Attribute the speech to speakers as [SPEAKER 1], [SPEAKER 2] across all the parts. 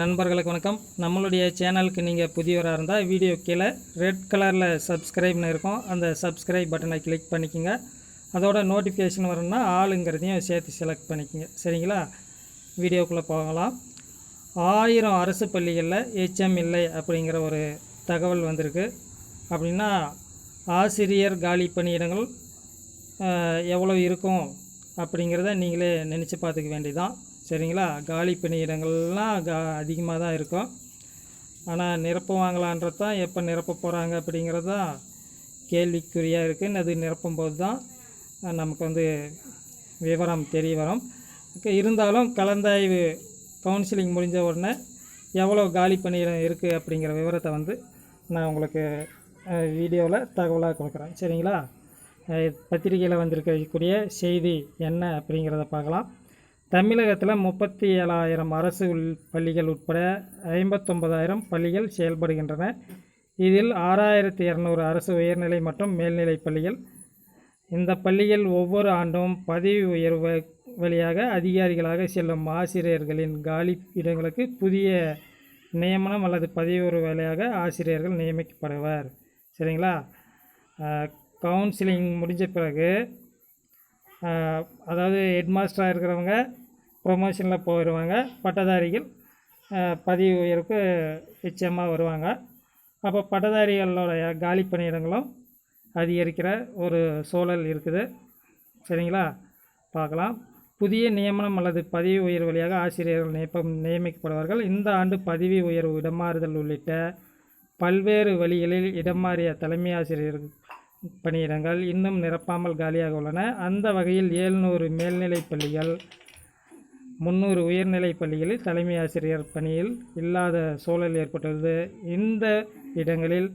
[SPEAKER 1] நண்பர்களுக்கு வணக்கம். நம்மளுடைய சேனலுக்கு நீங்கள் புதியவராக இருந்தால் வீடியோ கீழே ரெட் கலரில் சப்ஸ்கிரைப்னு இருக்கும். அந்த சப்ஸ்கிரைப் பட்டனை கிளிக் பண்ணிக்கோங்க. அதோட நோட்டிஃபிகேஷன் வரணும்னா ஆளுங்கிறதையும் சேர்த்து செலக்ட் பண்ணிக்கோங்க. சரிங்களா? வீடியோக்குள்ளே போகலாம். ஆயிரம் அரசு பள்ளிகளில் எச்எம் இல்லை அப்படிங்கிற ஒரு தகவல் வந்திருக்கு. அப்படின்னா ஆசிரியர் காலி பணியிடங்கள் எவ்வளோ இருக்கும் அப்படிங்கிறத நீங்களே நினச்சி பார்த்துக்க வேண்டியதான் சரிங்களா? காலி பணியிடங்கள்லாம் கா அதிகமாக தான் இருக்கும். ஆனால் நிரப்புவாங்களான்றது தான். எப்போ நிரப்ப போகிறாங்க அப்படிங்கிறது தான் கேள்விக்குறியாக இருக்குது அது நிரப்பும் போது தான் நமக்கு வந்து விவரம் தெரிய வரும். இருந்தாலும் கலந்தாய்வு கவுன்சிலிங் முடிஞ்ச உடனே எவ்வளோ காலி பணியிடம் இருக்குது அப்படிங்கிற விவரத்தை வந்து நான் உங்களுக்கு வீடியோவில் தகவலாக கொடுக்குறேன். சரிங்களா? பத்திரிகையில் வந்திருக்கக்கூடிய செய்தி என்ன அப்படிங்கிறத பார்க்கலாம். தமிழகத்தில் முப்பத்தி ஏழாயிரம் அரசு உள் பள்ளிகள் உட்பட ஐம்பத்தொம்பதாயிரம் பள்ளிகள் செயல்படுகின்றன. இதில் ஆறாயிரத்தி இரநூறு அரசு உயர்நிலை மற்றும் மேல்நிலை பள்ளிகள். இந்த பள்ளிகள் ஒவ்வொரு ஆண்டும் பதவி உயர்வு வழியாக அதிகாரிகளாக செல்லும் ஆசிரியர்களின் காலி இடங்களுக்கு புதிய நியமனம் அல்லது பதவி உயர்வு வழியாக ஆசிரியர்கள் நியமிக்கப்படுவர். சரிங்களா? கவுன்சிலிங் முடிஞ்ச பிறகு அதாவது ஹெட்மாஸ்டராக இருக்கிறவங்க ப்ரொமோஷனில் போயிடுவாங்க பட்டதாரிகள் பதவி உயர்வுக்கு நிச்சயமாக வருவாங்க. அப்போ பட்டதாரிகளோடைய காலி பணியிடங்களும் அதிகரிக்கிற ஒரு சூழல் இருக்குது. சரிங்களா? பார்க்கலாம். புதிய நியமனம் அல்லது பதவி உயர்வு வழியாக ஆசிரியர்கள் நியப்பம் நியமிக்கப்படுவார்கள். இந்த ஆண்டு பதவி உயர்வு இடமாறுதல் உள்ளிட்ட பல்வேறு வழிகளில் இடமாறிய தலைமை ஆசிரியர் பணியிடங்கள் இன்னும் நிரப்பாமல் காலியாக உள்ளன. அந்த வகையில் ஏழ்நூறு மேல்நிலைப் பள்ளிகள் முந்நூறு உயர்நிலைப் பள்ளிகளில் தலைமை ஆசிரியர் பணியில் இல்லாத சூழல் ஏற்பட்டுள்ளது இந்த இடங்களில்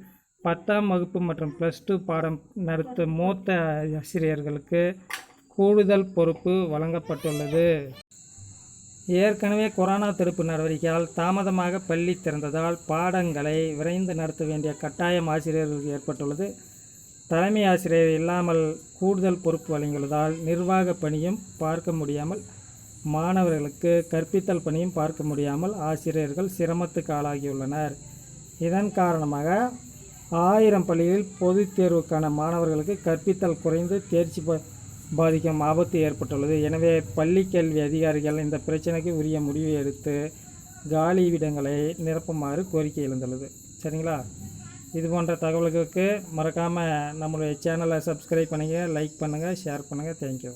[SPEAKER 1] பத்தாம் வகுப்பு மற்றும் ப்ளஸ் டூ பாடம் நடத்தும் மூத்த ஆசிரியர்களுக்கு கூடுதல் பொறுப்பு வழங்கப்பட்டுள்ளது. ஏற்கனவே கொரோனா தடுப்பு நடவடிக்கையால் தாமதமாக பள்ளி திறந்ததால் பாடங்களை விரைந்து நடத்த வேண்டிய கட்டாயம் ஆசிரியர்களுக்கு ஏற்பட்டுள்ளது. தலைமை ஆசிரியர் இல்லாமல் கூடுதல் பொறுப்பு வழங்கியுள்ளதால் நிர்வாக பணியும் பார்க்க முடியாமல் மாணவர்களுக்கு கற்பித்தல் பணியும் பார்க்க முடியாமல் ஆசிரியர்கள் சிரமத்துக்கு ஆளாகியுள்ளனர். இதன் காரணமாக ஆயிரம் பள்ளிகளில் பொதுத் தேர்வுக்கான மாணவர்களுக்கு கற்பித்தல் குறைந்து தேர்ச்சி பா- பாதிக்கும் ஆபத்து ஏற்பட்டுள்ளது. எனவே பள்ளி கல்வி அதிகாரிகள் இந்த பிரச்சனைக்கு உரிய முடிவை எடுத்து காலி இடங்களை நிரப்புமாறு கோரிக்கை எழுந்துள்ளது. சரிங்களா? இது போன்ற தகவல்களுக்கு மறக்காமல் நம்மளுடைய சேனலை சப்ஸ்கிரைப் பண்ணுங்கள் லைக் பண்ணுங்கள் ஷேர் பண்ணுங்கள் தேங்க்யூ.